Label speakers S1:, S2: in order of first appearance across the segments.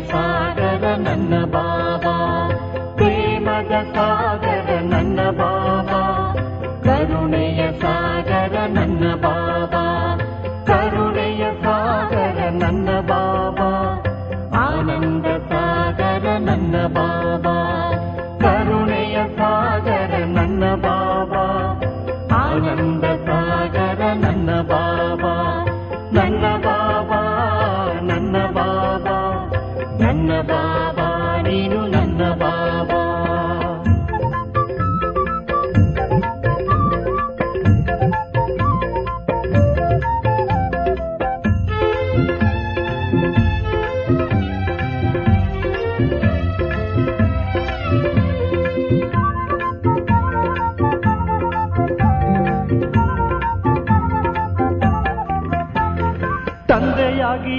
S1: ಸಾಗರ ನನ್ನ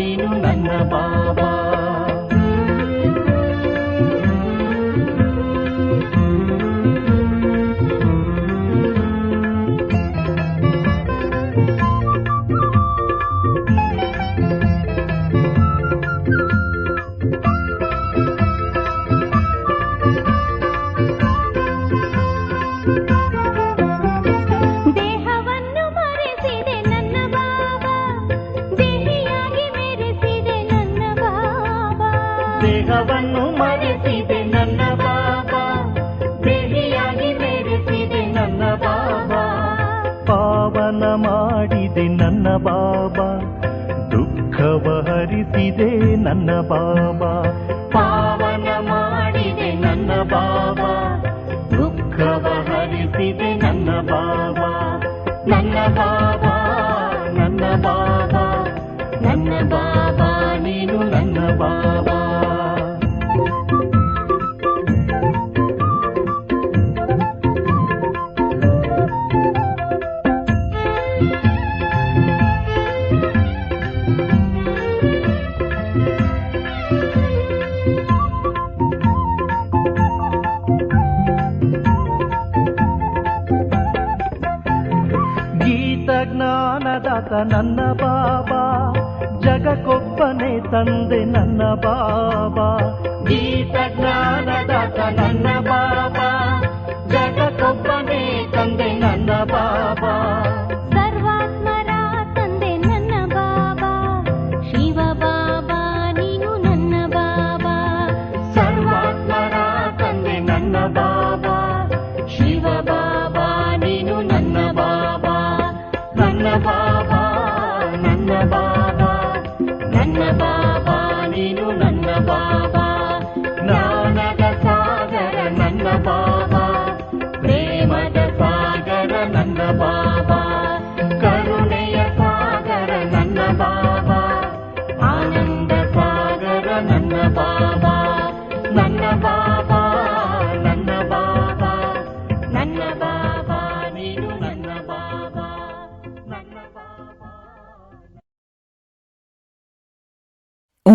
S1: ನೀನು ನನ್ನ ಬಾಬಾ బాబా నేను నన్న బాబా ಜ್ಞಾನದಾತ ನನ್ನ ಬಾಬ ತಂದೆ ನನ್ನ ಬಾಬಾ. ಗೀತ ಜ್ಞಾನದಾತ ನನ್ನ ಬಾಬಾ. ಜಗತ್ತೊಬ್ಬನೇ ತಂದೆ ನನ್ನ ಬಾಬಾ.
S2: ಸರ್ವಾತ್ಮರ ತಂದೆ ನನ್ನ ಬಾಬಾ. ಶಿವ ಬಾಬಾ ನೀನು ನನ್ನ ಬಾಬಾ.
S1: ಸರ್ವಾತ್ಮರ ತಂದೆ ನನ್ನ ಬಾಬಾ.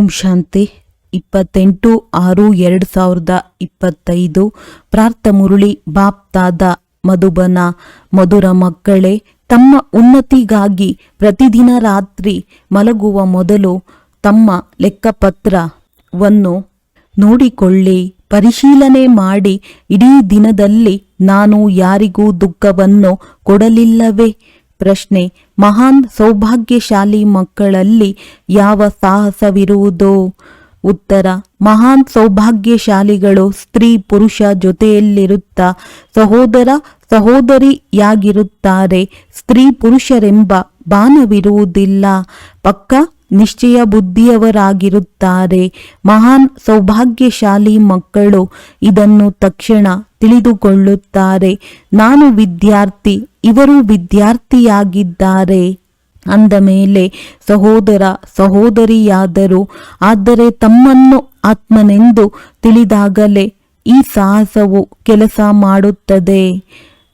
S3: ಓಂ ಶಾಂತಿ. ಇಪ್ಪತ್ತೆಂಟು ಆರು ಎರಡು ಸಾವಿರದ ಇಪ್ಪತ್ತೈದು. ಪ್ರಾರ್ಥ ಮುರುಳಿ ಬಾಪ್ತಾದ ಮಧುಬನ, ಮಧುರ ಮಕ್ಕಳೇ, ತಮ್ಮ ಉನ್ನತಿಗಾಗಿ ಪ್ರತಿದಿನ ರಾತ್ರಿ ಮಲಗುವ ಮೊದಲು ತಮ್ಮ ಲೆಕ್ಕಪತ್ರವನ್ನು ನೋಡಿಕೊಳ್ಳಿ. ಪರಿಶೀಲನೆ ಮಾಡಿ. ಇಡೀ ದಿನದಲ್ಲಿ ನಾನು ಯಾರಿಗೂ ದುಃಖವನ್ನು ಕೊಡಲಿಲ್ಲವೇ? ಪ್ರಶ್ನೆ, ಮಹಾನ್ ಸೌಭಾಗ್ಯಶಾಲಿ ಮಕ್ಕಳಲ್ಲಿ ಯಾವ ಸಾಹಸವಿರುವುದೋ? ಉತ್ತರ, ಮಹಾನ್ ಸೌಭಾಗ್ಯಶಾಲಿಗಳು ಸ್ತ್ರೀ ಪುರುಷ ಜೊತೆಯಲ್ಲಿರುತ್ತಾ ಸಹೋದರ ಸಹೋದರಿಯಾಗಿರುತ್ತಾರೆ, ಸ್ತ್ರೀ ಪುರುಷರೆಂಬ ಬಾನವಿರುವುದಿಲ್ಲ. ಪಕ್ಕ ನಿಶ್ಚಯ ಬುದ್ಧಿಯವರಾಗಿರುತ್ತಾರೆ. ಮಹಾನ್ ಸೌಭಾಗ್ಯಶಾಲಿ ಮಕ್ಕಳು ಇದನ್ನು ತಕ್ಷಣ ತಿಳಿದುಕೊಳ್ಳುತ್ತಾರೆ. ನಾನು ವಿದ್ಯಾರ್ಥಿ, ಇವರು ವಿದ್ಯಾರ್ಥಿಯಾಗಿದ್ದಾರೆ. ಅಂದ ಮೇಲೆ ಸಹೋದರ, ಸಹೋದರಿಯಾದರು. ಆದರೆ ತಮ್ಮನ್ನು ಆತ್ಮನೆಂದು ತಿಳಿದಾಗಲೇ ಈ ಸಾಹಸವು ಕೆಲಸ ಮಾಡುತ್ತದೆ.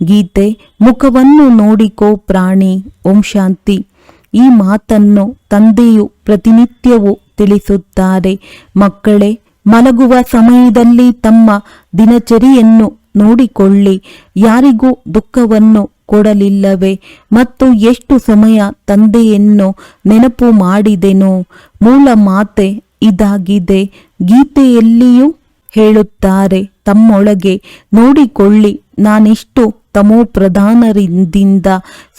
S3: ಗೀತೆ ಮುಖವನ್ನು ನೋಡಿಕೋ ಪ್ರಾಣಿ, ಓಂ ಶಾಂತಿ. ಈ ಮಾತನ್ನು ತಂದೆಯು ಪ್ರತಿನಿತ್ಯವೂ ತಿಳಿಸುತ್ತಾರೆ. ಮಕ್ಕಳೇ, ಮಲಗುವ ಸಮಯದಲ್ಲಿ ತಮ್ಮ ದಿನಚರಿಯನ್ನು ನೋಡಿಕೊಳ್ಳಿ. ಯಾರಿಗೂ ದುಃಖವನ್ನು ಕೊಡಲಿಲ್ಲವೇ? ಮತ್ತು ಎಷ್ಟು ಸಮಯ ತಂದೆಯನ್ನು ನೆನಪು ಮಾಡಿದೆನು? ಮೂಲ ಮಾತೆ ಇದಾಗಿದೆ. ಗೀತೆಯಲ್ಲಿಯೂ ಹೇಳುತ್ತಾರೆ, ತಮ್ಮೊಳಗೆ ನೋಡಿಕೊಳ್ಳಿ, ನಾನೆಷ್ಟು ತಮೋ ಪ್ರಧಾನರಿಂದ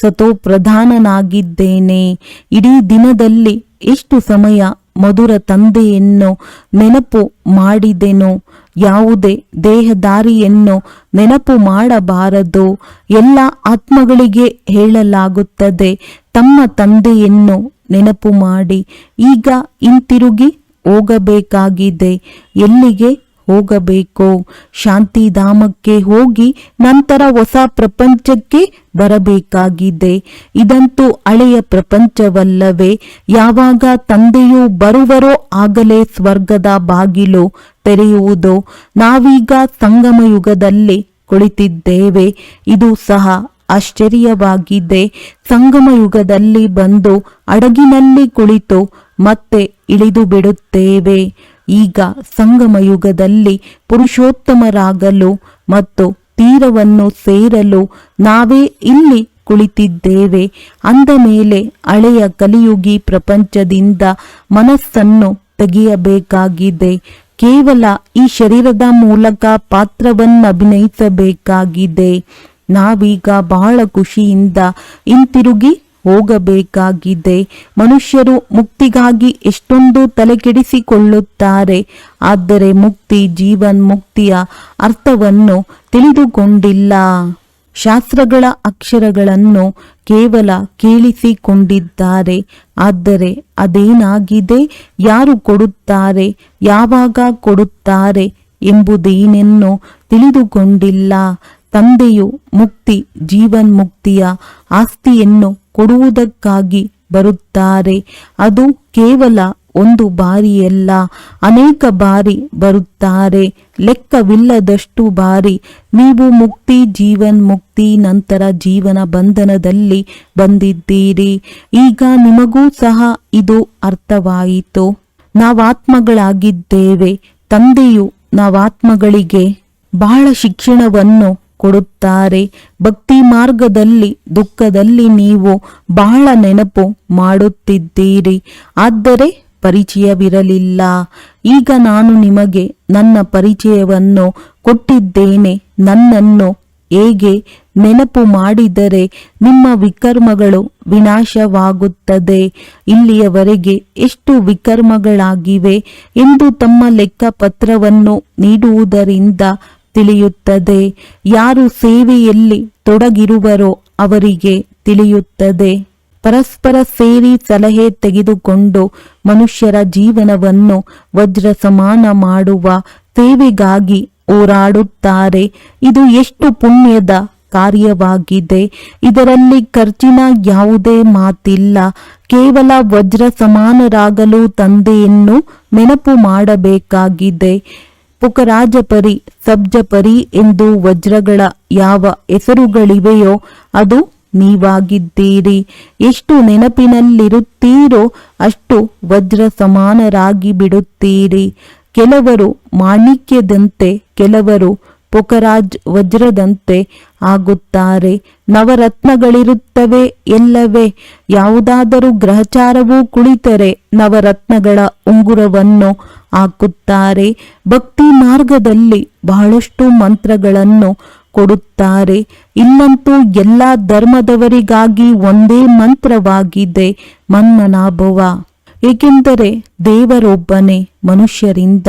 S3: ಸತೋ ಪ್ರಧಾನನಾಗಿದ್ದೇನೆ. ಇಡೀ ದಿನದಲ್ಲಿ ಎಷ್ಟು ಸಮಯ ಮಧುರ ತಂದೆಯನ್ನು ನೆನಪು ಮಾಡಿದೆನು, ಯಾವುದೇ ದೇಹದಾರಿಯನ್ನು ನೆನಪು ಮಾಡಬಾರದು. ಎಲ್ಲ ಆತ್ಮಗಳಿಗೆ ಹೇಳಲಾಗುತ್ತದೆ, ತಮ್ಮ ತಂದೆಯನ್ನು ನೆನಪು ಮಾಡಿ. ಈಗ ಹಿಂತಿರುಗಿ ಹೋಗಬೇಕಾಗಿದೆ. ಎಲ್ಲಿಗೆ ಹೋಗಬೇಕು. ಶಾಂತಿಧಾಮಕ್ಕೆ ಹೋಗಿ ನಂತರ ಹೊಸ ಪ್ರಪಂಚಕ್ಕೆ ಬರಬೇಕಾಗಿದೆ. ಇದಂತೂ ಹಳೆಯ ಪ್ರಪಂಚವಲ್ಲವೇ. ಯಾವಾಗ ತಂದೆಯು ಬರುವರೋ ಆಗಲೇ ಸ್ವರ್ಗದ ಬಾಗಿಲು ತೆರೆಯುವುದು. ನಾವೀಗ ಸಂಗಮ ಯುಗದಲ್ಲಿ ಕುಳಿತಿದ್ದೇವೆ. ಇದು ಸಹ ಆಶ್ಚರ್ಯವಾಗಿದೆ. ಸಂಗಮ ಯುಗದಲ್ಲಿ ಬಂದು ಹಡಗಿನಲ್ಲಿ ಕುಳಿತು ಮತ್ತೆ ಇಳಿದು ಬಿಡುತ್ತೇವೆ. ಈಗ ಸಂಗಮಯುಗದಲ್ಲಿ ಪುರುಷೋತ್ತಮರಾಗಲು ಮತ್ತು ತೀರವನ್ನು ಸೇರಲು ನಾವೇ ಇಲ್ಲಿ ಕುಳಿತಿದ್ದೇವೆ. ಅಂದ ಮೇಲೆ ಹಳೆಯ ಕಲಿಯುಗಿ ಪ್ರಪಂಚದಿಂದ ಮನಸ್ಸನ್ನು ತೆಗೆಯಬೇಕಾಗಿದೆ. ಕೇವಲ ಈ ಶರೀರದ ಮೂಲಕ ಪಾತ್ರವನ್ನು ಅಭಿನಯಿಸಬೇಕಾಗಿದೆ. ನಾವೀಗ ಬಹಳ ಖುಷಿಯಿಂದ ಹಿಂತಿರುಗಿ ಹೋಗಬೇಕಾಗಿದೆ. ಮನುಷ್ಯರು ಮುಕ್ತಿಗಾಗಿ ಎಷ್ಟೊಂದು ತಲೆಕೆಡಿಸಿಕೊಳ್ಳುತ್ತಾರೆ. ಆದರೆ ಮುಕ್ತಿ ಜೀವನ್ ಮುಕ್ತಿಯ ಅರ್ಥವನ್ನು ತಿಳಿದುಕೊಂಡಿಲ್ಲ. ಶಾಸ್ತ್ರಗಳ ಅಕ್ಷರಗಳನ್ನು ಕೇವಲ ಕೇಳಿಸಿಕೊಂಡಿದ್ದಾರೆ. ಆದರೆ ಅದೇನಾಗಿದೆ? ಯಾರು ಕೊಡುತ್ತಾರೆ? ಯಾವಾಗ ಕೊಡುತ್ತಾರೆ ಎಂಬುದೇನೆನ್ನು ತಿಳಿದುಕೊಂಡಿಲ್ಲ. ತಂದೆಯು ಮುಕ್ತಿ, ಜೀವನ್ ಮುಕ್ತಿಯ ಆಸ್ತಿಯನ್ನು ಕೊಡುವುದಕ್ಕಾಗಿ ಬರುತ್ತಾರೆ. ಅದು ಕೇವಲ ಒಂದು ಬಾರಿಯಲ್ಲ, ಅನೇಕ ಬಾರಿ ಬರುತ್ತಾರೆ. ಲೆಕ್ಕವಿಲ್ಲದಷ್ಟು ಬಾರಿ ನೀವು ಮುಕ್ತಿ ಜೀವನ್ ಮುಕ್ತಿ ನಂತರ ಜೀವನ ಬಂಧನದಲ್ಲಿ ಬಂದಿದ್ದೀರಿ. ಈಗ ನಿಮಗೂ ಸಹ ಇದು ಅರ್ಥವಾಯಿತು. ನಾವಾತ್ಮಗಳಾಗಿದ್ದೇವೆ. ತಂದೆಯು ನಾವಾತ್ಮಗಳಿಗೆ ಬಹಳ ಶಿಕ್ಷಣವನ್ನು ಕೊಡುತ್ತಾರೆ. ಭಕ್ತಿ ಮಾರ್ಗದಲ್ಲಿ, ದುಃಖದಲ್ಲಿ ನೀವು ಬಹಳ ನೆನಪು ಮಾಡುತ್ತಿದ್ದೀರಿ. ಆದರೆ ಪರಿಚಯವಿರಲಿಲ್ಲ. ಈಗ ನಾನು ನಿಮಗೆ ನನ್ನ ಪರಿಚಯವನ್ನು ಕೊಟ್ಟಿದ್ದೇನೆ. ನನ್ನನ್ನು ಹೇಗೆ ನೆನಪು ಮಾಡಿದರೆ ನಿಮ್ಮ ವಿಕರ್ಮಗಳು ವಿನಾಶವಾಗುತ್ತದೆ. ಇಲ್ಲಿಯವರೆಗೆ ಎಷ್ಟು ವಿಕರ್ಮಗಳಾಗಿವೆ ಎಂದು ತಮ್ಮ ಲೆಕ್ಕಪತ್ರವನ್ನು ನೀಡುವುದರಿಂದ ತಿಳಿಯುತ್ತದೆ. ಯಾರು ಸೇವೆಯಲ್ಲಿ ತೊಡಗಿರುವರೋ ಅವರಿಗೆ ತಿಳಿಯುತ್ತದೆ. ಪರಸ್ಪರ ಸೇರಿ ಸಲಹೆ ತೆಗೆದುಕೊಂಡು ಮನುಷ್ಯರ ಜೀವನವನ್ನು ವಜ್ರ ಸಮಾನ ಮಾಡುವ ಸೇವೆಗಾಗಿ ಹೋರಾಡುತ್ತಾರೆ. ಇದು ಎಷ್ಟು ಪುಣ್ಯದ ಕಾರ್ಯವಾಗಿದೆ. ಇದರಲ್ಲಿ ಖರ್ಚಿನ ಯಾವುದೇ ಮಾತಿಲ್ಲ. ಕೇವಲ ವಜ್ರ ಸಮಾನರಾಗಲು ತಂದೆಯನ್ನು ನೆನಪು ಮಾಡಬೇಕಾಗಿದೆ. ಪುಕರಾಜಪರಿ, ಸಬ್ಜಪರಿ ಎಂದು ವಜ್ರಗಳ ಯಾವ ಹೆಸರುಗಳಿವೆಯೋ ಅದು ನೀವಾಗಿದ್ದೀರಿ. ಎಷ್ಟು ನೆನಪಿನಲ್ಲಿರುತ್ತೀರೋ ಅಷ್ಟು ವಜ್ರ ಸಮಾನರಾಗಿ ಬಿಡುತ್ತೀರಿ ಕೆಲವರು ಮಾಣಿಕ್ಯದಂತೆ, ಕೆಲವರು ಪುಕರಾಜ್ ವಜ್ರದಂತೆ ಆಗುತ್ತಾರೆ. ನವರತ್ನಗಳಿರುತ್ತವೆ ಎಲ್ಲವೇ. ಯಾವುದಾದರೂ ಗ್ರಹಚಾರವೂ ಕುಳಿತರೆ ನವರತ್ನಗಳ ಉಂಗುರವನ್ನು ಹಾಕುತ್ತಾರೆ. ಭಕ್ತಿ ಮಾರ್ಗದಲ್ಲಿ ಬಹಳಷ್ಟು ಮಂತ್ರಗಳನ್ನು ಕೊಡುತ್ತಾರೆ. ಇಲ್ಲಂತೂ ಎಲ್ಲ ಧರ್ಮದವರಿಗಾಗಿ ಒಂದೇ ಮಂತ್ರವಾಗಿದೆ, ಮನ್ಮನಾಭವ. ಏಕೆಂದರೆ ದೇವರೊಬ್ಬನೇ ಮನುಷ್ಯರಿಂದ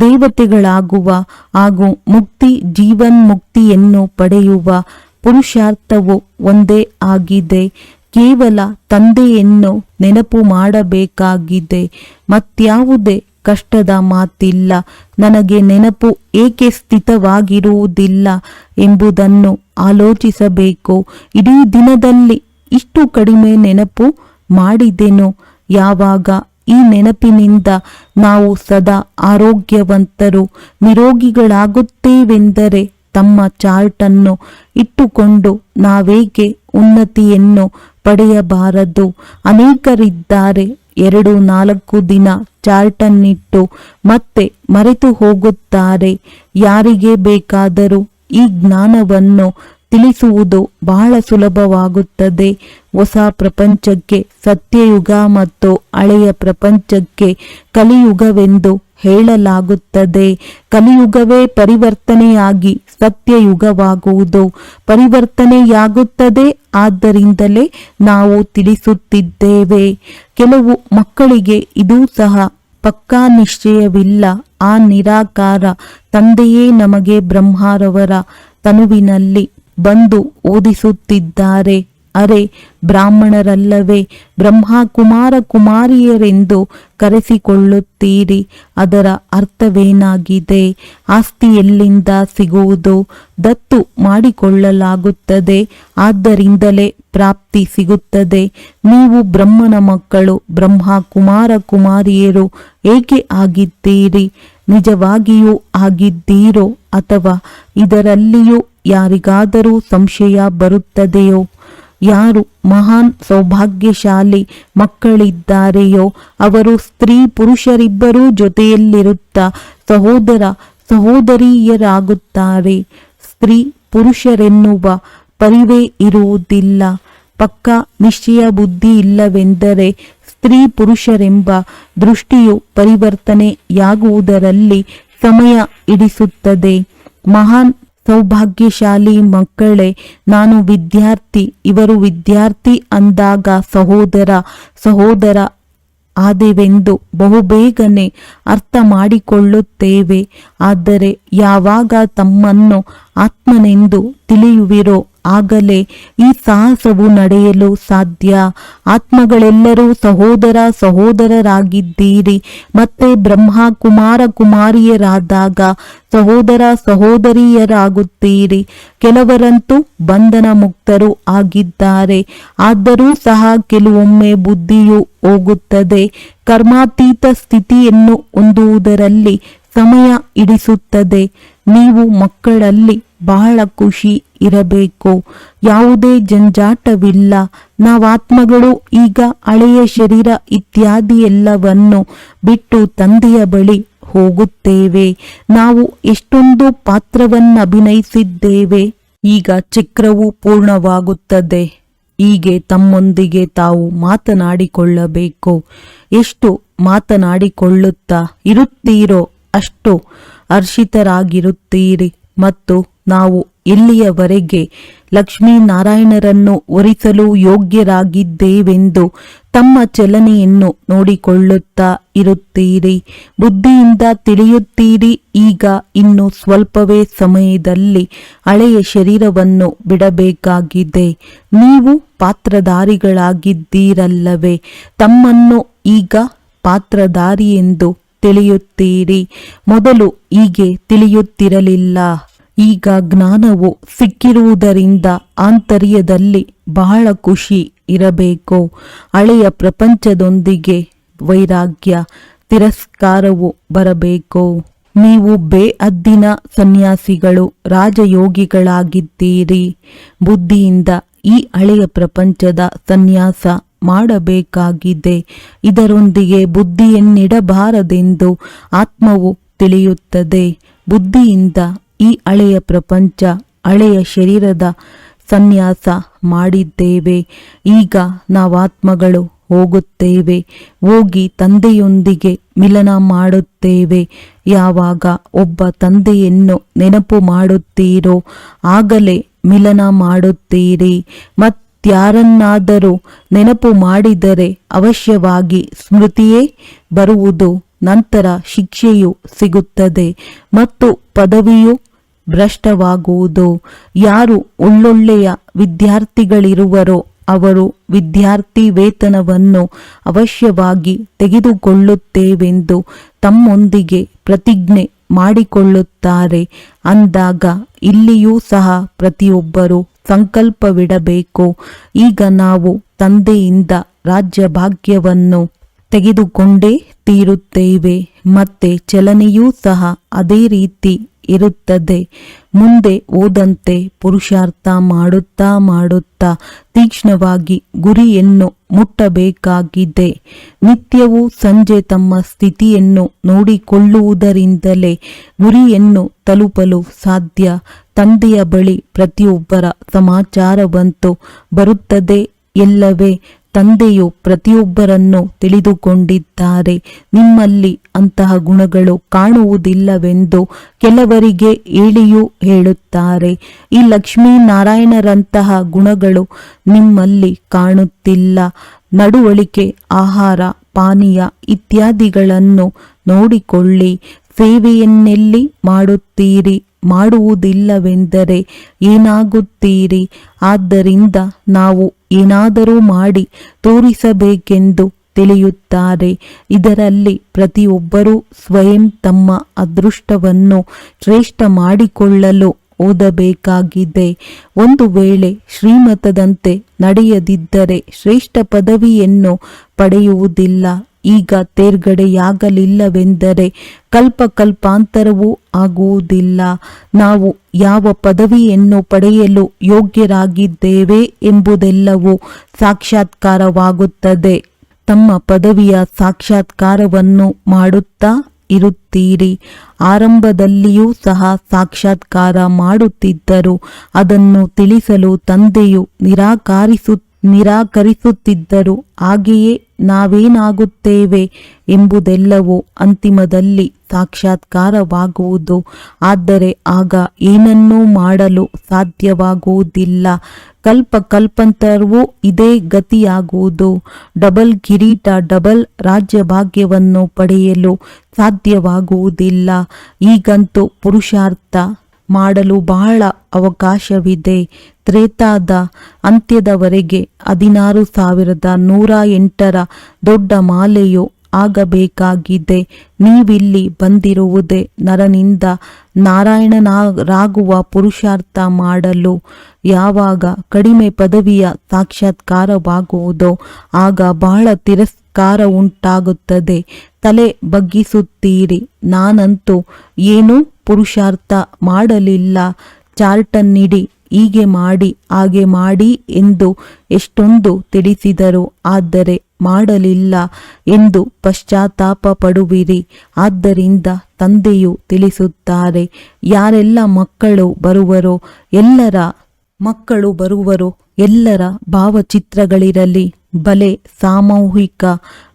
S3: ದೇವತೆಗಳಾಗುವ ಹಾಗೂ ಮುಕ್ತಿ ಜೀವನ್ ಮುಕ್ತಿಯನ್ನು ಪಡೆಯುವ ಪುರುಷಾರ್ಥವು ಒಂದೇ ಆಗಿದೆ. ಕೇವಲ ತಂದೆಯನ್ನು ನೆನಪು ಮಾಡಬೇಕಾಗಿದೆ. ಮತ್ಯಾವುದೇ ಕಷ್ಟದ ಮಾತಿಲ್ಲ. ನನಗೆ ನೆನಪು ಏಕೆ ಸ್ಥಿತವಾಗಿರುವುದಿಲ್ಲ ಎಂಬುದನ್ನು ಆಲೋಚಿಸಬೇಕು. ಇಡೀ ದಿನದಲ್ಲಿ ಇಷ್ಟು ಕಡಿಮೆ ನೆನಪು ಮಾಡಿದೆನು. ಯಾವಾಗ ಈ ನೆನಪಿನಿಂದ ನಾವು ಸದಾ ಆರೋಗ್ಯವಂತರು, ನಿರೋಗಿಗಳಾಗುತ್ತೇವೆಂದರೆ ತಮ್ಮ ಚಾರ್ಟನ್ನು ಇಟ್ಟುಕೊಂಡು ನಾವೇಕೆ ಉನ್ನತಿಯನ್ನು ಪಡೆಯಬಾರದು. ಅನೇಕರಿದ್ದಾರೆ ಎರಡು ನಾಲ್ಕು ದಿನ ಚಾರ್ಟನ್ನಿಟ್ಟು ಮತ್ತೆ ಮರೆತು ಹೋಗುತ್ತಾರೆ. ಯಾರಿಗೆ ಬೇಕಾದರೂ ಈ ಜ್ಞಾನವನ್ನು ತಿಳಿಸುವುದು ಬಹಳ ಸುಲಭವಾಗುತ್ತದೆ. ಹೊಸ ಪ್ರಪಂಚಕ್ಕೆ ಸತ್ಯಯುಗ ಮತ್ತು ಹಳೆಯ ಪ್ರಪಂಚಕ್ಕೆ ಕಲಿಯುಗವೆಂದು ಹೇಳಲಾಗುತ್ತದೆ. ಕಲಿಯುಗವೇ ಪರಿವರ್ತನೆಯಾಗಿ ಸತ್ಯಯುಗವಾಗುವುದು. ಪರಿವರ್ತನೆಯಾಗುತ್ತದೆ ಆದ್ದರಿಂದಲೇ ನಾವು ತಿಳಿಸುತ್ತಿದ್ದೇವೆ. ಕೆಲವು ಮಕ್ಕಳಿಗೆ ಇದೂ ಸಹ ಪಕ್ಕಾ ನಿಶ್ಚಯವಿಲ್ಲ. ಆ ನಿರಾಕಾರ ತಂದೆಯೇ ನಮಗೆ ಬ್ರಹ್ಮಾರವರ ತನುವಿನಲ್ಲಿ ಬಂದು ಓದಿಸುತ್ತಿದ್ದಾರೆ. ಅರೆ ಬ್ರಾಹ್ಮಣರಲ್ಲವೇ ಬ್ರಹ್ಮ ಕುಮಾರ ಕುಮಾರಿಯರೆಂದು ಕರೆಸಿಕೊಳ್ಳುತ್ತೀರಿ. ಅದರ ಅರ್ಥವೇನಾಗಿದೆ? ಆಸ್ತಿ ಎಲ್ಲಿಂದ ಸಿಗುವುದು ದತ್ತು ಮಾಡಿಕೊಳ್ಳಲಾಗುತ್ತದೆ. ಆದ್ದರಿಂದಲೇ ಪ್ರಾಪ್ತಿ ಸಿಗುತ್ತದೆ. ನೀವು ಬ್ರಹ್ಮನ ಮಕ್ಕಳು ಬ್ರಹ್ಮ ಕುಮಾರ ಕುಮಾರಿಯರು ಏಕೆ ಆಗಿದ್ದೀರಿ? ನಿಜವಾಗಿಯೂ ಆಗಿದ್ದೀರೋ ಅಥವಾ ಇದರಲ್ಲಿಯೂ ಯಾರಿಗಾದರೂ ಸಂಶಯ ಬರುತ್ತದೆಯೋ? ಯಾರು ಮಹಾನ್ ಸೌಭಾಗ್ಯಶಾಲಿ ಮಕ್ಕಳಿದ್ದಾರೆಯೋ ಅವರು ಸ್ತ್ರೀ ಪುರುಷರಿಬ್ಬರೂ ಜೊತೆಯಲ್ಲಿರುತ್ತಾ ಸಹೋದರ ಸಹೋದರಿಯರಾಗುತ್ತಾರೆ. ಸ್ತ್ರೀ ಪುರುಷರೆನ್ನುವ ಪರಿವೇ ಇರುವುದಿಲ್ಲ. ಪಕ್ಕ ನಿಶ್ಚಯ ಬುದ್ಧಿ ಇಲ್ಲವೆಂದರೆ ಸ್ತ್ರೀ ಪುರುಷರೆಂಬ ದೃಷ್ಟಿಯು ಪರಿವರ್ತನೆಯಾಗುವುದರಲ್ಲಿ ಸಮಯ ಇಡಿಸುತ್ತದೆ. ಮಹಾನ್ ಸೌಭಾಗ್ಯಶಾಲಿ ಮಕ್ಕಳೇ, ನಾನು ವಿದ್ಯಾರ್ಥಿ, ಇವರು ವಿದ್ಯಾರ್ಥಿ ಅಂದಾಗ ಸಹೋದರ ಸಹೋದರ ಆದೆವೆಂದು ಬಹುಬೇಗನೆ ಅರ್ಥ ಮಾಡಿಕೊಳ್ಳುತ್ತೇವೆ ಆದರೆ ಯಾವಾಗ ತಮ್ಮನ್ನು ಆತ್ಮನೆಂದು ತಿಳಿಯುವಿರೋ ಆಗಲೇ ಈ ಸಾಹಸವು ನಡೆಯಲು ಸಾಧ್ಯ. ಆತ್ಮಗಳೆಲ್ಲರೂ ಸಹೋದರ ಸಹೋದರರಾಗಿದ್ದೀರಿ. ಮತ್ತೆ ಬ್ರಹ್ಮ ಕುಮಾರ ಕುಮಾರಿಯರಾದಾಗ ಸಹೋದರ ಸಹೋದರಿಯರಾಗುತ್ತೀರಿ. ಕೆಲವರಂತೂ ಬಂಧನ ಮುಕ್ತರು ಆಗಿದ್ದಾರೆ. ಆದರೂ ಸಹ ಕೆಲವೊಮ್ಮೆ ಬುದ್ಧಿಯು ಹೋಗುತ್ತದೆ. ಕರ್ಮಾತೀತ ಸ್ಥಿತಿಯನ್ನು ಹೊಂದುವುದರಲ್ಲಿ ಸಮಯ ಇಡಿಸುತ್ತದೆ ನೀವು ಮಕ್ಕಳಲ್ಲಿ ಬಹಳ ಖುಷಿ ಇರಬೇಕು. ಯಾವುದೇ ಜಂಜಾಟವಿಲ್ಲ. ನಾವಾತ್ಮಗಳು ಈಗ ಹಳೆಯ ಶರೀರ ಇತ್ಯಾದಿ ಎಲ್ಲವನ್ನು ಬಿಟ್ಟು ತಂದೆಯ ಬಳಿ ಹೋಗುತ್ತೇವೆ. ನಾವು ಎಷ್ಟೊಂದು ಪಾತ್ರವನ್ನು ಅಭಿನಯಿಸಿದ್ದೇವೆ ಈಗ ಚಕ್ರವು ಪೂರ್ಣವಾಗುತ್ತದೆ. ಹೀಗೆ ತಮ್ಮೊಂದಿಗೆ ತಾವು ಮಾತನಾಡಿಕೊಳ್ಳಬೇಕು. ಎಷ್ಟು ಮಾತನಾಡಿಕೊಳ್ಳುತ್ತಾ ಇರುತ್ತೀರೋ ಅಷ್ಟು ಹರ್ಷಿತರಾಗಿರುತ್ತೀರಿ. ಮತ್ತು ನಾವು ಇಲ್ಲಿಯವರೆಗೆ ಲಕ್ಷ್ಮೀನಾರಾಯಣರನ್ನು ಒರಿಸಲು ಯೋಗ್ಯರಾಗಿದ್ದೇವೆಂದು ತಮ್ಮ ಚಲನೆಯನ್ನು ನೋಡಿಕೊಳ್ಳುತ್ತಾ ಇರುತ್ತೀರಿ. ಬುದ್ಧಿಯಿಂದ ತಿಳಿಯುತ್ತೀರಿ. ಈಗ ಇನ್ನು ಸ್ವಲ್ಪವೇ ಸಮಯದಲ್ಲಿ ಹಳೆಯ ಶರೀರವನ್ನು ಬಿಡಬೇಕಾಗಿದೆ. ನೀವು ಪಾತ್ರಧಾರಿಗಳಾಗಿದ್ದೀರಲ್ಲವೇ. ತಮ್ಮನ್ನು ಈಗ ಪಾತ್ರಧಾರಿ ಎಂದು ತಿಳಿಯುತ್ತೀರಿ. ಮೊದಲು ಹೀಗೆ ತಿಳಿಯುತ್ತಿರಲಿಲ್ಲ. ಈಗ ಜ್ಞಾನವು ಸಿಕ್ಕಿರುವುದರಿಂದ ಆಂತರ್ಯದಲ್ಲಿ ಬಹಳ ಖುಷಿ ಇರಬೇಕು. ಹಳೆಯ ಪ್ರಪಂಚದೊಂದಿಗೆ ವೈರಾಗ್ಯ, ತಿರಸ್ಕಾರವು ಬರಬೇಕು. ನೀವು ಬೇಅದ್ದಿನ ಸನ್ಯಾಸಿಗಳು, ರಾಜಯೋಗಿಗಳಾಗಿದ್ದೀರಿ. ಬುದ್ಧಿಯಿಂದ ಈ ಹಳೆಯ ಪ್ರಪಂಚದ ಸನ್ಯಾಸ ಮಾಡಬೇಕಾಗಿದೆ. ಇದರೊಂದಿಗೆ ಬುದ್ಧಿಯನ್ನಿಡಬಾರದೆಂದು ಆತ್ಮವು ತಿಳಿಯುತ್ತದೆ. ಬುದ್ಧಿಯಿಂದ ಈ ಹಳೆಯ ಪ್ರಪಂಚ, ಹಳೆಯ ಶರೀರದ ಸನ್ಯಾಸ ಮಾಡಿದ್ದೇವೆ. ಈಗ ನಾವಾತ್ಮಗಳು ಹೋಗುತ್ತೇವೆ. ಹೋಗಿ ತಂದೆಯೊಂದಿಗೆ ಮಿಲನ ಮಾಡುತ್ತೇವೆ. ಯಾವಾಗ ಒಬ್ಬ ತಂದೆಯನ್ನು ನೆನಪು ಮಾಡುತ್ತೀರೋ, ಆಗಲೇ ಮಿಲನ ಮಾಡುತ್ತೀರಿ. ಮತ್ ಮತ್ಯಾರನ್ನಾದರೂ ನೆನಪು ಮಾಡಿದರೆ ಅವಶ್ಯವಾಗಿ ಸ್ಮೃತಿಯೇ ಬರುವುದು. ನಂತರ ಶಿಕ್ಷೆಯು ಸಿಗುತ್ತದೆ ಮತ್ತು ಪದವಿಯು ಭ್ರಷ್ಟವಾಗುವುದು. ಯಾರು ಒಳ್ಳೊಳ್ಳೆಯ ವಿದ್ಯಾರ್ಥಿಗಳಿರುವರೋ ಅವರು ವಿದ್ಯಾರ್ಥಿ ವೇತನವನ್ನು ಅವಶ್ಯವಾಗಿ ತೆಗೆದುಕೊಳ್ಳುತ್ತೇವೆಂದು ತಮ್ಮೊಂದಿಗೆ ಪ್ರತಿಜ್ಞೆ ಮಾಡಿಕೊಳ್ಳುತ್ತಾರೆ. ಅಂದಾಗ ಇಲ್ಲಿಯೂ ಸಹ ಪ್ರತಿಯೊಬ್ಬರು ಸಂಕಲ್ಪವಿಡಬೇಕು. ಈಗ ನಾವು ತಂದೆಯಿಂದ ರಾಜ್ಯ ಭಾಗ್ಯವನ್ನು ತೆಗೆದುಕೊಂಡೇ ತೀರುತ್ತೇವೆ. ಮತ್ತೆ ಚಲನೆಯೂ ಸಹ ಅದೇ ರೀತಿ ಇರುತ್ತದೆ. ಮುಂದೆ ಓದಂತೆ ಪುರುಷಾರ್ಥ ಮಾಡುತ್ತಾ ಮಾಡುತ್ತಾ ತೀಕ್ಷ್ಣವಾಗಿ ಗುರಿಯನ್ನು ಮುಟ್ಟಬೇಕಾಗಿದೆ. ನಿತ್ಯವೂ ಸಂಜೆ ತಮ್ಮ ಸ್ಥಿತಿಯನ್ನು ನೋಡಿಕೊಳ್ಳುವುದರಿಂದಲೇ ಗುರಿಯನ್ನು ತಲುಪಲು ಸಾಧ್ಯ. ತಂದೆಯ ಬಳಿ ಪ್ರತಿಯೊಬ್ಬರ ಸಮಾಚಾರವಂತೂ ಬರುತ್ತದೆ ಎಲ್ಲವೇ? ತಂದೆಯು ಪ್ರತಿಯೊಬ್ಬರನ್ನು ತಿಳಿದುಕೊಂಡಿದ್ದಾರೆ. ನಿಮ್ಮಲ್ಲಿ ಅಂತಹ ಗುಣಗಳು ಕಾಣುವುದಿಲ್ಲವೆಂದು ಕೆಲವರಿಗೆ ಹೇಳಿಯೂ ಹೇಳುತ್ತಾರೆ. ಈ ಲಕ್ಷ್ಮೀನಾರಾಯಣರಂತಹ ಗುಣಗಳು ನಿಮ್ಮಲ್ಲಿ ಕಾಣುತ್ತಿಲ್ಲ. ನಡುವಳಿಕೆ, ಆಹಾರ, ಪಾನೀಯ ಇತ್ಯಾದಿಗಳನ್ನು ನೋಡಿಕೊಳ್ಳಿ. ಸೇವೆಯನ್ನೆಲ್ಲಿ ಮಾಡುತ್ತೀರಿ? ಮಾಡುವುದಿಲ್ಲವೆಂದರೆ ಏನಾಗುತ್ತೀರಿ? ಆದ್ದರಿಂದ ನಾವು ಏನಾದರೂ ಮಾಡಿ ತೋರಿಸಬೇಕೆಂದು ತಿಳಿಯುತ್ತಾರೆ. ಇದರಲ್ಲಿ ಪ್ರತಿಯೊಬ್ಬರೂ ಸ್ವಯಂ ತಮ್ಮ ಅದೃಷ್ಟವನ್ನು ಶ್ರೇಷ್ಠ ಮಾಡಿಕೊಳ್ಳಲು ಓದಬೇಕಾಗಿದೆ. ಒಂದು ವೇಳೆ ಶ್ರೀಮತದಂತೆ ನಡೆಯದಿದ್ದರೆ ಶ್ರೇಷ್ಠ ಪದವಿಯನ್ನು ಪಡೆಯುವುದಿಲ್ಲ. ಈಗ ತೇರ್ಗಡೆಯಾಗಲಿಲ್ಲವೆಂದರೆ ಕಲ್ಪ ಕಲ್ಪಾಂತರವೂ ಆಗುವುದಿಲ್ಲ. ನಾವು ಯಾವ ಪದವಿಯನ್ನು ಪಡೆಯಲು ಯೋಗ್ಯರಾಗಿದ್ದೇವೆ ಎಂಬುದೆಲ್ಲವೂ ಸಾಕ್ಷಾತ್ಕಾರವಾಗುತ್ತದೆ. ತಮ್ಮ ಪದವಿಯ ಸಾಕ್ಷಾತ್ಕಾರವನ್ನು ಮಾಡುತ್ತಾ ಇರುತ್ತೀರಿ. ಆರಂಭದಲ್ಲಿಯೂ ಸಹ ಸಾಕ್ಷಾತ್ಕಾರ ಮಾಡುತ್ತಿದ್ದರು. ಅದನ್ನು ತಿಳಿಸಲು ತಂದೆಯು ನಿರಾಕರಿಸು, ನಿರಾಕರಿಸುತ್ತಿದ್ದರು. ಹಾಗೆಯೇ ನಾವೇನಾಗುತ್ತೇವೆ ಎಂಬುದೆಲ್ಲವೂ ಅಂತಿಮದಲ್ಲಿ ಸಾಕ್ಷಾತ್ಕಾರವಾಗುವುದು. ಆದರೆ ಆಗ ಏನನ್ನೂ ಮಾಡಲು ಸಾಧ್ಯವಾಗುವುದಿಲ್ಲ. ಕಲ್ಪ ಕಲ್ಪಂತರವೂ ಇದೇ ಗತಿಯಾಗುವುದು. ಡಬಲ್ ಕಿರೀಟ, ಡಬಲ್ ರಾಜ್ಯಭಾಗ್ಯವನ್ನು ಪಡೆಯಲು ಸಾಧ್ಯವಾಗುವುದಿಲ್ಲ. ಈಗಂತೂ ಪುರುಷಾರ್ಥ ಮಾಡಲು ಬಹಳ ಅವಕಾಶವಿದೆ. ತ್ರೇತಾದ ಅಂತ್ಯದವರೆಗೆ ಹದಿನಾರು ಸಾವಿರದ ನೂರ ಎಂಟರ ದೊಡ್ಡ ಮಾಲೆಯು ಆಗಬೇಕಾಗಿದೆ. ನೀವಿಲ್ಲಿ ಬಂದಿರುವುದೇ ನರನಿಂದ ನಾರಾಯಣನಾಗುವ ಪುರುಷಾರ್ಥ ಮಾಡಲು. ಯಾವಾಗ ಕಡಿಮೆ ಪದವಿಯ ಸಾಕ್ಷಾತ್ಕಾರವಾಗುವುದೋ ಆಗ ಬಹಳ ತಿರಸ್ಕಾರ ಉಂಟಾಗುತ್ತದೆ. ತಲೆ ಬಗ್ಗಿಸುತ್ತೀರಿ. ನಾನಂತೂ ಏನೂ? ಪುರುಷಾರ್ಥ ಮಾಡಲಿಲ್ಲ. ಚಾರ್ಟನ್ನಿಡಿ ಹೀಗೆ ಮಾಡಿ, ಹಾಗೆ ಮಾಡಿ ಎಂದು ಎಷ್ಟೊಂದು ತಿಳಿಸಿದರು. ಆದರೆ ಮಾಡಲಿಲ್ಲ ಎಂದು ಪಶ್ಚಾತ್ತಾಪ ಪಡುವಿರಿ. ಆದ್ದರಿಂದ ತಂದೆಯು ತಿಳಿಸುತ್ತಾರೆ, ಯಾರೆಲ್ಲ ಮಕ್ಕಳು ಬರುವರೋ, ಎಲ್ಲರ ಮಕ್ಕಳು ಬರುವರೋ, ಎಲ್ಲರ ಭಾವಚಿತ್ರಗಳಿರಲಿ. ಬಲೆ ಸಾಮೂಹಿಕ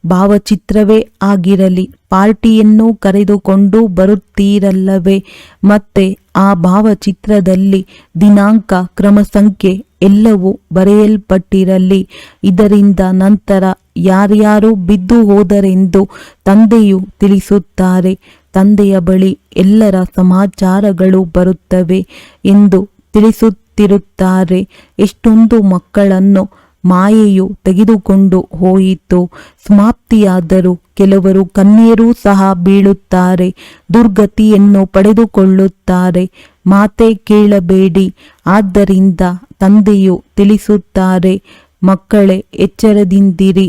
S3: ಭಾವಚಿತ್ರವೇ ಆಗಿರಲಿ. ಪಾರ್ಟಿಯನ್ನು ಕರೆದುಕೊಂಡು ಬರುತ್ತೀರಲ್ಲವೇ? ಮತ್ತೆ ಆ ಭಾವಚಿತ್ರದಲ್ಲಿ ದಿನಾಂಕ ಕ್ರಮ ಸಂಖ್ಯೆ ಎಲ್ಲವೂ ಬರೆಯಲ್ಪಟ್ಟಿರಲಿ. ಇದರಿಂದ ನಂತರ ಯಾರ್ಯಾರು ಬಿದ್ದು ಹೋದರೆಂದು ತಂದೆಯು ತಿಳಿಸುತ್ತಾರೆ. ತಂದೆಯ ಬಳಿ ಎಲ್ಲರ ಸಮಾಚಾರಗಳು ಬರುತ್ತವೆ ಎಂದು ತಿಳಿಸುತ್ತಿರುತ್ತಾರೆ. ಎಷ್ಟೊಂದು ಮಕ್ಕಳನ್ನು ಮಾಯೆಯು ತೆಗೆದುಕೊಂಡು ಹೋಯಿತು. ಸಮಾಪ್ತಿಯಾದರೂ ಕೆಲವರು ಕನ್ಯರೂ ಸಹ ಬೀಳುತ್ತಾರೆ. ದುರ್ಗತಿಯನ್ನು ಪಡೆದುಕೊಳ್ಳುತ್ತಾರೆ. ಮಾತೆ ಕೇಳಬೇಡಿ. ಆದ್ದರಿಂದ ತಂದೆಯು ತಿಳಿಸುತ್ತಾರೆ, ಮಕ್ಕಳೇ, ಎಚ್ಚರದಿಂದಿರಿ.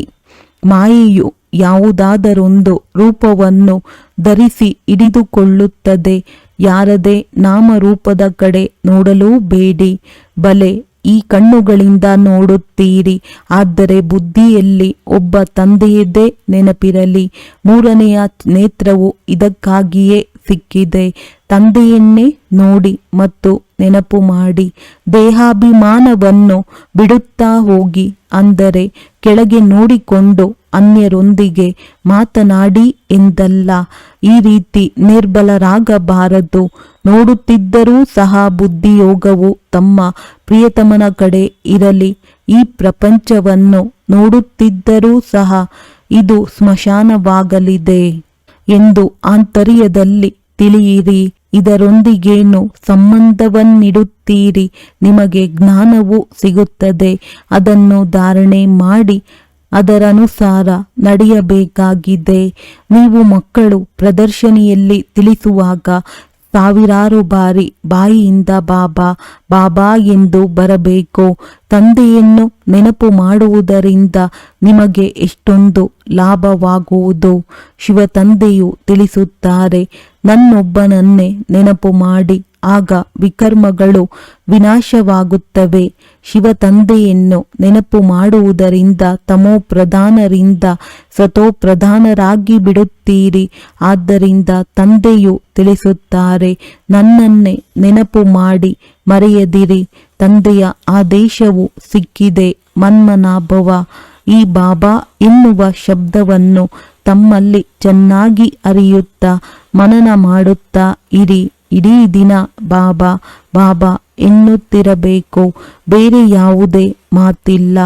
S3: ಮಾಯೆಯು ಯಾವುದಾದರೊಂದು ರೂಪವನ್ನು ಧರಿಸಿ ಹಿಡಿದುಕೊಳ್ಳುತ್ತದೆ. ಯಾರದೇ ನಾಮರೂಪದ ಕಡೆ ನೋಡಲೂ ಬೇಡಿ. ಬಲೆ ಈ ಕಣ್ಣುಗಳಿಂದ ನೋಡುತ್ತೀರಿ. ಆದರೆ ಬುದ್ಧಿಯಲ್ಲಿ ಒಬ್ಬ ತಂದೆಯದೇ ನೆನಪಿರಲಿ. ಮೂರನೆಯ ನೇತ್ರವು ಇದಕ್ಕಾಗಿಯೇ ಸಿಕ್ಕಿದೆ. ತಂದೆಯನ್ನೇ ನೋಡಿ ಮತ್ತು ನೆನಪು ಮಾಡಿ. ದೇಹಾಭಿಮಾನವನ್ನು ಬಿಡುತ್ತಾ ಹೋಗಿ. ಅಂದರೆ ಕೆಳಗೆ ನೋಡಿಕೊಂಡು ಅನ್ಯರೊಂದಿಗೆ ಮಾತನಾಡಿ ಎಂದಲ್ಲ. ಈ ರೀತಿ ನಿರ್ಬಲರಾಗಬಾರದು. ನೋಡುತ್ತಿದ್ದರೂ ಸಹ ಬುದ್ಧಿಯೋಗವು ತಮ್ಮ ಪ್ರಿಯತಮನ ಕಡೆ ಇರಲಿ. ಈ ಪ್ರಪಂಚವನ್ನು ನೋಡುತ್ತಿದ್ದರೂ ಸಹ ಇದು ಸ್ಮಶಾನವಾಗಲಿದೆ ಎಂದು ಆಂತರ್ಯದಲ್ಲಿ ತಿಳಿಯಿರಿ. ಇದರೊಂದಿಗೇನು ಸಂಬಂಧವನ್ನಿಡುತ್ತೀರಿ? ನಿಮಗೆ ಜ್ಞಾನವು ಸಿಗುತ್ತದೆ. ಅದನ್ನು ಧಾರಣೆ ಮಾಡಿ ಅದರನುಸಾರ ನಡೆಯಬೇಕಾಗಿದೆ. ನೀವು ಮಕ್ಕಳು ಪ್ರದರ್ಶನಿಯಲ್ಲಿ ತಿಳಿಸುವಾಗ ಸಾವಿರಾರು ಬಾರಿ ಬಾಯಿಯಿಂದ ಬಾಬಾ ಬಾಬಾ ಎಂದು ಬರಬೇಕು? ತಂದೆಯನ್ನು ನೆನಪು ಮಾಡುವುದರಿಂದ ನಿಮಗೆ ಎಷ್ಟೊಂದು ಲಾಭವಾಗುವುದು? ಶಿವ ತಂದೆಯು ತಿಳಿಸುತ್ತಾರೆ, ನನ್ನೊಬ್ಬನನ್ನೇ ನೆನಪು ಮಾಡಿ. ಆಗ ವಿಕರ್ಮಗಳು ವಿನಾಶವಾಗುತ್ತವೆ. ಶಿವ ತಂದೆಯನ್ನು ನೆನಪು ಮಾಡುವುದರಿಂದ ತಮೋ ಪ್ರಧಾನರಿಂದ ಸತೋ ಪ್ರಧಾನರಾಗಿ ಬಿಡುತ್ತೀರಿ. ಆದ್ದರಿಂದ ತಂದೆಯು ತಿಳಿಸುತ್ತಾರೆ, ನನ್ನನ್ನೇ ನೆನಪು ಮಾಡಿ ಮರೆಯದಿರಿ. ತಂದೆಯ ಆದೇಶವು ಸಿಕ್ಕಿದೆ, ಮನ್ಮನಾಭವ. ಈ ಬಾಬಾ ಎನ್ನುವ ಶಬ್ದವನ್ನು ತಮ್ಮಲ್ಲಿ ಚೆನ್ನಾಗಿ ಅರಿಯುತ್ತಾ, ಮನನ ಮಾಡುತ್ತಾ ಇರಿ. ಇಡೀ ದಿನ ಬಾಬಾ ಬಾಬಾ ಎನ್ನುತ್ತಿರಬೇಕು. ಬೇರೆ ಯಾವುದೇ ಮಾತಿಲ್ಲ.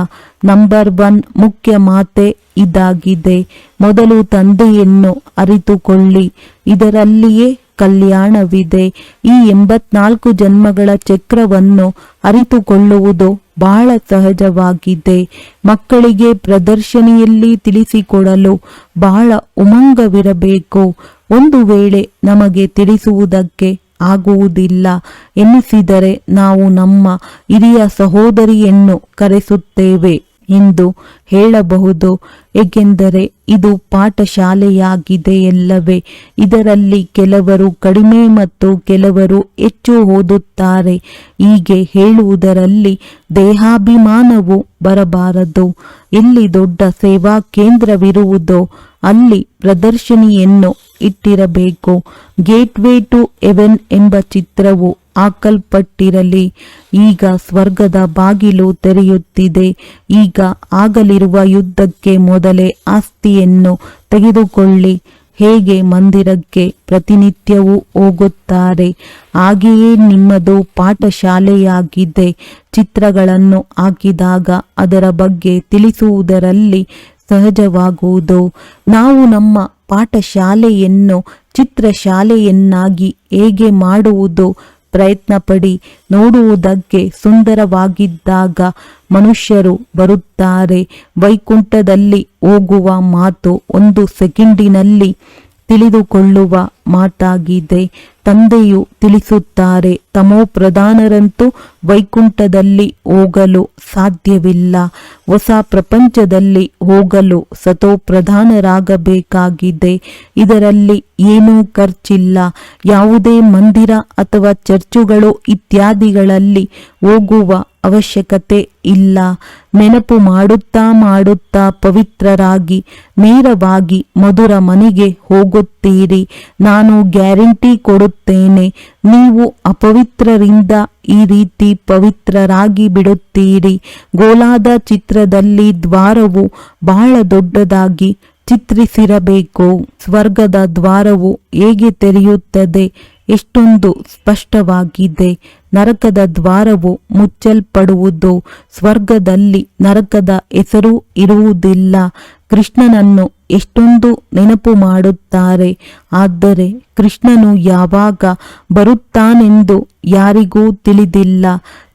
S3: ನಂಬರ್ ಒನ್ ಮುಖ್ಯ ಮಾತೆ ಇದಾಗಿದೆ. ಮೊದಲು ತಂದೆಯನ್ನು ಅರಿತುಕೊಳ್ಳಿ. ಇದರಲ್ಲಿಯೇ ಕಲ್ಯಾಣವಿದೆ. ಈ ಎಂಬತ್ನಾಲ್ಕು ಜನ್ಮಗಳ ಚಕ್ರವನ್ನು ಅರಿತುಕೊಳ್ಳುವುದು ಬಹಳ ಸಹಜವಾಗಿದೆ. ಮಕ್ಕಳಿಗೆ ಪ್ರದರ್ಶನಿಯಲ್ಲಿ ತಿಳಿಸಿಕೊಡಲು ಬಹಳ ಉಮಂಗವಿರಬೇಕು. ಒಂದು ವೇಳೆ ನಮಗೆ ತಿಳಿಸುವುದಕ್ಕೆ ಆಗುವುದಿಲ್ಲ. ಎನಿಸಿದರೆ ನಾವು ನಮ್ಮ ಹಿರಿಯ ಸಹೋದರಿಯನ್ನು ಕರೆಸುತ್ತೇವೆ ಎಂದು ಹೇಳಬಹುದು. ಏಕೆಂದರೆ ಇದು ಪಾಠಶಾಲೆಯಾಗಿದೆ ಎಲ್ಲವೇ ಇದರಲ್ಲಿ ಕೆಲವರು ಕಡಿಮೆ ಮತ್ತು ಕೆಲವರು ಹೆಚ್ಚು ಓದುತ್ತಾರೆ. ಹೀಗೆ ಹೇಳುವುದರಲ್ಲಿ ದೇಹಾಭಿಮಾನವು ಬರಬಾರದು. ಎಲ್ಲಿ ದೊಡ್ಡ ಸೇವಾ ಕೇಂದ್ರವಿರುವುದೋ ಅಲ್ಲಿ ಪ್ರದರ್ಶನಿಯನ್ನು ಇಟ್ಟಿರಬೇಕು. ಗೇಟ್ವೇ ಟು ಎವೆನ್ ಎಂಬ ಚಿತ್ರವು ಹಾಕಲ್ಪಟ್ಟಿರಲಿ. ಈಗ ಸ್ವರ್ಗದ ಬಾಗಿಲು ತೆರೆಯುತ್ತಿದೆ. ಈಗ ಆಗಲಿರುವ ಯುದ್ಧಕ್ಕೆ ಮೊದಲೇ ಆಸ್ತಿಯನ್ನು ತೆಗೆದುಕೊಳ್ಳಿ. ಹೇಗೆ ಮಂದಿರಕ್ಕೆ ಪ್ರತಿನಿತ್ಯವೂ ಹೋಗುತ್ತಾರೆ. ಹಾಗೆಯೇ ನಿಮ್ಮದು ಪಾಠಶಾಲೆಯಾಗಿದೆ. ಚಿತ್ರಗಳನ್ನು ಹಾಕಿದಾಗ ಅದರ ಬಗ್ಗೆ ತಿಳಿಸುವುದರಲ್ಲಿ ಸಹಜವಾಗುವುದು. ನಾವು ನಮ್ಮ ಪಾಠಶಾಲೆಯನ್ನು, ಚಿತ್ರಶಾಲೆಯನ್ನಾಗಿ ಹೇಗೆ ಮಾಡುವುದು? ಪ್ರಯತ್ನ ಪಡಿ ನೋಡುವುದಕ್ಕೆ ಸುಂದರವಾಗಿದ್ದಾಗ ಮನುಷ್ಯರು ಬರುತ್ತಾರೆ. ವೈಕುಂಠದಲ್ಲಿ ಹೋಗುವ ಮಾತು ಒಂದು ಸೆಕೆಂಡಿನಲ್ಲಿ ತಿಳಿದುಕೊಳ್ಳುವ ಮಾತಾಗಿದೆ. ತಂದೆಯು ತಿಳಿಸುತ್ತಾರೆ, ತಮೋ ಪ್ರಧಾನರಂತೂ ವೈಕುಂಠದಲ್ಲಿ ಹೋಗಲು ಸಾಧ್ಯವಿಲ್ಲ. ಹೊಸ ಪ್ರಪಂಚದಲ್ಲಿ ಹೋಗಲು ಸತೋ ಪ್ರಧಾನರಾಗಬೇಕಾಗಿದೆ. ಇದರಲ್ಲಿ ಏನೂ ಖರ್ಚಿಲ್ಲ. ಯಾವುದೇ ಮಂದಿರ ಅಥವಾ ಚರ್ಚುಗಳು ಇತ್ಯಾದಿಗಳಲ್ಲಿ ಹೋಗುವ ಅವಶ್ಯಕತೆ ಇಲ್ಲ. ನೆನಪು ಮಾಡುತ್ತಾ ಮಾಡುತ್ತಾ ಪವಿತ್ರರಾಗಿ, ನೇರವಾಗಿ ಮಧುರ ಮನೆಗೆ ಹೋಗುತ್ತೀರಿ. ನಾನು ಗ್ಯಾರಂಟಿ ಕೊಡುತ್ತೇನೆ, ನೀವು ಅಪವಿತ್ರರಿಂದ ಈ ರೀತಿ ಪವಿತ್ರರಾಗಿ ಬಿಡುತ್ತೀರಿ. ಗೋಲಾದ ಚಿತ್ರದಲ್ಲಿ ದ್ವಾರವು ಬಹಳ ದೊಡ್ಡದಾಗಿ ಚಿತ್ರಿಸಿರಬೇಕು. ಸ್ವರ್ಗದ ದ್ವಾರವು ಹೇಗೆ ತೆರೆಯುತ್ತದೆ, ಎಷ್ಟೊಂದು ಸ್ಪಷ್ಟವಾಗಿದೆ. ನರಕದ ದ್ವಾರವು ಮುಚ್ಚಲ್ಪಡುವುದು, ಸ್ವರ್ಗದಲ್ಲಿ ನರಕದ ಹೆಸರು ಇರುವುದಿಲ್ಲ. ಕೃಷ್ಣನನ್ನು ಎಷ್ಟೊಂದು ನೆನಪು ಮಾಡುತ್ತಾರೆ. ಆದರೆ ಕೃಷ್ಣನು ಯಾವಾಗ ಬರುತ್ತಾನೆಂದು ಯಾರಿಗೂ ತಿಳಿದಿಲ್ಲ.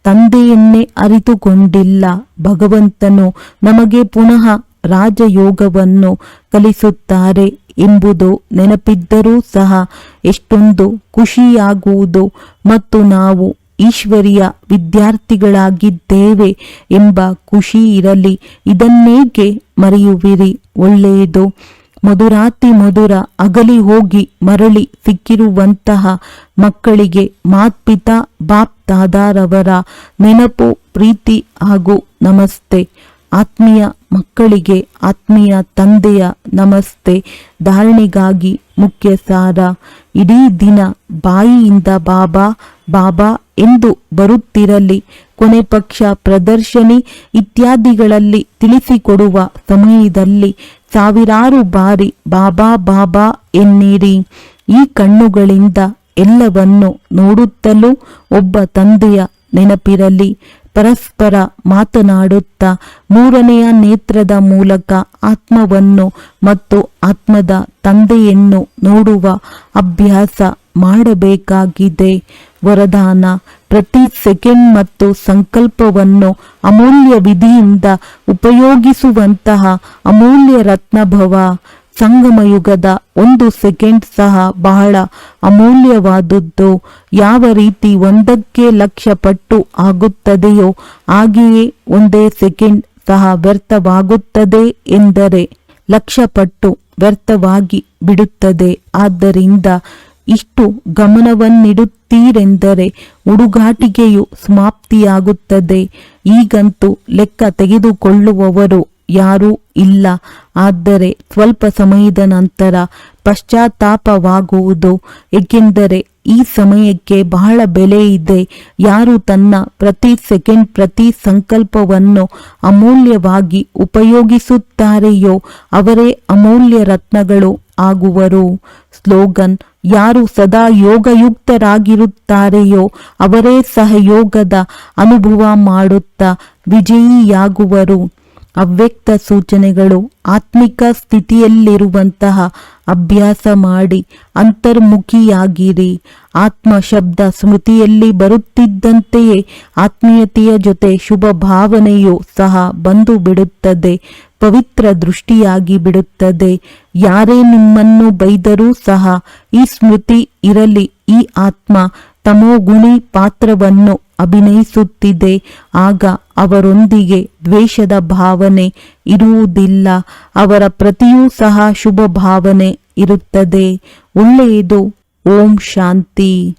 S3: ತಂದೆಯನ್ನೇ ಅರಿತುಕೊಂಡಿಲ್ಲ. ಭಗವಂತನು ನಮಗೆ ಪುನಃ ರಾಜಯೋಗವನ್ನು ಕಲಿಸುತ್ತಾರೆ ಎಂಬುದು ನೆನಪಿದ್ದರೂ ಸಹ ಎಷ್ಟೊಂದು ಖುಷಿಯಾಗುವುದು. ಮತ್ತು ನಾವು ಈಶ್ವರಿಯ ವಿದ್ಯಾರ್ಥಿಗಳಾಗಿದ್ದೇವೆ ಎಂಬ ಖುಷಿ ಇರಲಿ. ಇದನ್ನೇಕೆ ಮರೆಯುವಿರಿ? ಒಳ್ಳೆಯದು. ಮಧುರಾತಿ ಮಧುರ ಅಗಲಿ ಹೋಗಿ ಮರಳಿ ಸಿಕ್ಕಿರುವಂತಹ ಮಕ್ಕಳಿಗೆ ಮಾತ್ಪಿತಾ ಬಾಪ್ ದಾದಾರವರ ನೆನಪು, ಪ್ರೀತಿ ಹಾಗೂ ನಮಸ್ತೆ. ಆತ್ಮೀಯ ಮಕ್ಕಳಿಗೆ ಆತ್ಮೀಯ ತಂದೆಯ ನಮಸ್ತೆ. ಧಾರಣೆಗಾಗಿ ಮುಖ್ಯ ಸಾರ ಇಡೀ ದಿನ ಬಾಯಿಯಿಂದ ಬಾಬಾ ಬಾಬಾ ಎಂದು ಬರುತ್ತಿರಲಿ. ಕೊನೆ ಪಕ್ಷ ಪ್ರದರ್ಶನಿ ಇತ್ಯಾದಿಗಳಲ್ಲಿ ತಿಳಿಸಿಕೊಡುವ ಸಮಯದಲ್ಲಿ ಸಾವಿರಾರು ಬಾರಿ ಬಾಬಾ ಬಾಬಾ ಎನ್ನಿರಿ. ಈ ಕಣ್ಣುಗಳಿಂದ ಎಲ್ಲವನ್ನು ನೋಡುತ್ತಲೂ ಒಬ್ಬ ತಂದೆಯ ನೆನಪಿರಲಿ. ಪರಸ್ಪರ ಮಾತನಾಡುತ್ತಾ ಮೂರನೆಯ ನೇತ್ರದ ಮೂಲಕ ಆತ್ಮವನ್ನು ಮತ್ತು ಆತ್ಮದ ತಂದೆಯನ್ನು ನೋಡುವ ಅಭ್ಯಾಸ ಮಾಡಬೇಕಾಗಿದೆ. ವರದಾನ, ಪ್ರತಿ ಸೆಕೆಂಡ್ ಮತ್ತು ಸಂಕಲ್ಪವನ್ನು ಅಮೂಲ್ಯ ವಿಧಿಯಿಂದ ಉಪಯೋಗಿಸುವಂತಹ ಅಮೂಲ್ಯ ರತ್ನಭವ. ಸಂಗಮಯುಗದ ಒಂದು ಸೆಕೆಂಡ್ ಸಹ ಬಹಳ ಅಮೂಲ್ಯವಾದದ್ದು. ಯಾವ ರೀತಿ ಒಂದಕ್ಕೆ ಲಕ್ಷ ಪಟ್ಟು ಆಗುತ್ತದೆಯೋ ಹಾಗೆಯೇ ಒಂದೇ ಸೆಕೆಂಡ್ ಸಹ ವ್ಯರ್ಥವಾಗುತ್ತದೆ ಎಂದರೆ ಲಕ್ಷ ಪಟ್ಟು ವ್ಯರ್ಥವಾಗಿ ಬಿಡುತ್ತದೆ. ಆದ್ದರಿಂದ ಇಷ್ಟು ಗಮನವನ್ನಿಡುತ್ತೀರೆಂದರೆ ಹುಡುಗಾಟಿಕೆಯು ಸಮಾಪ್ತಿಯಾಗುತ್ತದೆ. ಈಗಂತೂ ಲೆಕ್ಕ ತೆಗೆದುಕೊಳ್ಳುವವರು ಯಾರೂ ಇಲ್ಲ. ಆದರೆ ಸ್ವಲ್ಪ ಸಮಯದ ನಂತರ ಪಶ್ಚಾತ್ತಾಪವಾಗುವುದು. ಏಕೆಂದರೆ ಈ ಸಮಯಕ್ಕೆ ಬಹಳ ಬೆಲೆ ಇದೆ. ಯಾರು ತನ್ನ ಪ್ರತಿ ಸೆಕೆಂಡ್ ಪ್ರತಿ ಸಂಕಲ್ಪವನ್ನು ಅಮೂಲ್ಯವಾಗಿ ಉಪಯೋಗಿಸುತ್ತಾರೆಯೋ ಅವರೇ ಅಮೂಲ್ಯ ರತ್ನಗಳು. ಆಗುವರು. ಸ್ಲೋಗನ್ ಯಾರು ಸದಾ ಯೋಗಯುಕ್ತರಾಗಿರುತ್ತಾರೆಯೋ ಅವರೇ ಸಹಯೋಗದ ಅನುಭವ ಮಾಡುತ್ತಾ ವಿಜಯಿಯಾಗುವರು. ಅವ್ಯಕ್ತ ಸೂಚನೆಗಳು ಆತ್ಮಿಕ ಸ್ಥಿತಿಯಲ್ಲಿರುವಂತಹ ಅಭ್ಯಾಸ ಮಾಡಿ ಅಂತರ್ಮುಖಿಯಾಗಿರಿ. ಆತ್ಮ ಶಬ್ದ ಸ್ಮೃತಿಯಲ್ಲಿ ಬರುತ್ತಿದ್ದಂತೆಯೇ ಆತ್ಮೀಯತೆಯ ಜೊತೆ ಶುಭ ಭಾವನೆಯು ಸಹ ಬಂದು ಬಿಡುತ್ತದೆ. ಪವಿತ್ರ ದೃಷ್ಟಿಯಾಗಿ ಬಿಡುತ್ತದೆ. ಯಾರೇ ನಿಮ್ಮನ್ನು ಬೈದರೂ ಸಹ ಈ ಸ್ಮೃತಿ ಇರಲಿ. ಈ ಆತ್ಮ ತಮೋಗುಣಿ ಪಾತ್ರವನ್ನು ಅಭಿನಯಿಸುತ್ತಿದೆ. ಆಗ ಅವರೊಂದಿಗೆ ದ್ವೇಷದ ಭಾವನೆ ಇರುವುದಿಲ್ಲ. ಅವರ ಪ್ರತಿಯೂ ಸಹ ಶುಭ ಭಾವನೆ ಇರುತ್ತದೆ. ಒಳ್ಳೆಯದು. ಓಂ ಶಾಂತಿ.